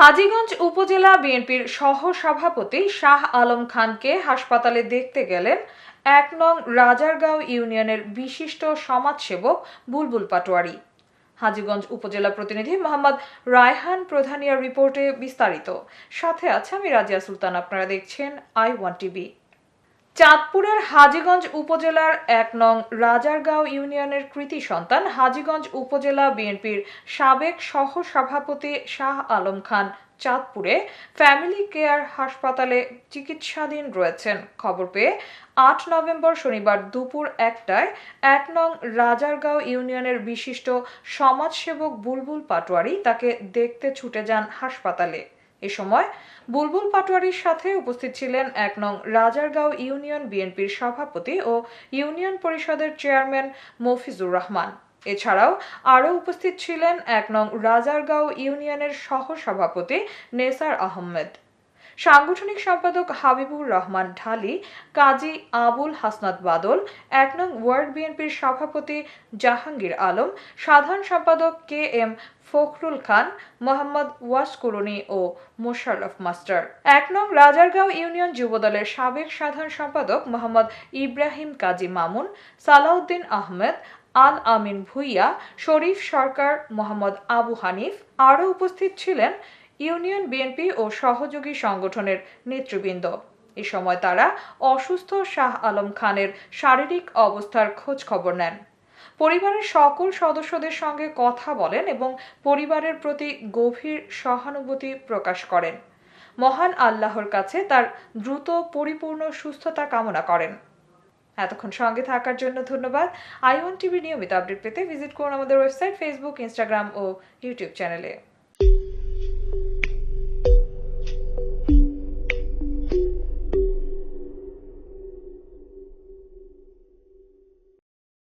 হাজীগঞ্জ উপজেলা বিএনপির সহ সভাপতি শাহ আলম খানকে হাসপাতালে দেখতে গেলেন এক নং রাজারগাঁও ইউনিয়নের বিশিষ্ট সমাজসেবক বুলবুল পাটোয়ারি। হাজীগঞ্জ উপজেলা প্রতিনিধি মোহাম্মদ রায়হান প্রধানিয়ার রিপোর্টে বিস্তারিত। সাথে আছে আমি রাজিয়া সুলতান, আপনারা দেখছেন আই ওয়ান টিভি। চাঁদপুরের হাজীগঞ্জ উপজেলার এক নং রাজারগাঁও ইউনিয়নের কৃতি সন্তান হাজীগঞ্জ উপজেলা বিএনপির সাবেক সহ সভাপতি শাহ আলম খান চাঁদপুরে ফ্যামিলি কেয়ার হাসপাতালে চিকিৎসাধীন রয়েছেন। খবর পেয়ে আট নভেম্বর শনিবার দুপুর একটায় এক নং রাজারগাঁও ইউনিয়নের বিশিষ্ট সমাজসেবক বুলবুল পাটোয়ারি তাকে দেখতে ছুটে যান হাসপাতালে। এ সময় বুলবুল পাটোয়ারির সাথে উপস্থিত ছিলেন এক নং রাজারগাঁও ইউনিয়ন বিএনপির সভাপতি ও ইউনিয়ন পরিষদের চেয়ারম্যান মফিজুর রহমান। এছাড়াও আরও উপস্থিত ছিলেন এক নং রাজারগাঁও ইউনিয়নের সহ সভাপতি নেসার আহমেদ। সাংগঠনিক সম্পাদক হাবিবুর রহমান ঢালি, কাজী আবুল হাসনাত বাদল, এক নং ওয়ার্ড বিএনপির সভাপতি জাহাঙ্গীর আলম, সাধারণ সম্পাদক কে এম ফখরুল খান, মোহাম্মদ ওয়াসকুরুনি ও মোশাররফ মাস্টার। এক নং রাজারগাঁও ইউনিয়ন যুবদলের সাবেক সাধারণ সম্পাদক মোহাম্মদ ইব্রাহিম কাজী মামুন, সালাউদ্দিন আহমেদ, আল আমিন ভুইয়া, শরীফ সরকার মোহাম্মদ আবু হানিফ আরও উপস্থিত ছিলেন ইউনিয়ন বিএনপি ও সহযোগী সংগঠনের নেতৃবৃন্দ। এ সময় তারা অসুস্থ শাহ আলম খানের শারীরিক অবস্থার খোঁজ খবর নেন। পরিবারের সকল সদস্যদের সঙ্গে কথা বলেন এবং পরিবারের প্রতি গভীর সহানুভূতি প্রকাশ করেন। মহান আল্লাহর কাছে তার দ্রুত, পরিপূর্ণ সুস্থতা কামনা করেন। এতক্ষণ সঙ্গে থাকার জন্য ধন্যবাদ। আইওয়ান টিভি নিয়মিত আপডেট পেতে ভিজিট করুন আমাদের ওয়েবসাইট, ফেসবুক, ইনস্টাগ্রাম ও ইউটিউব চ্যানেলে।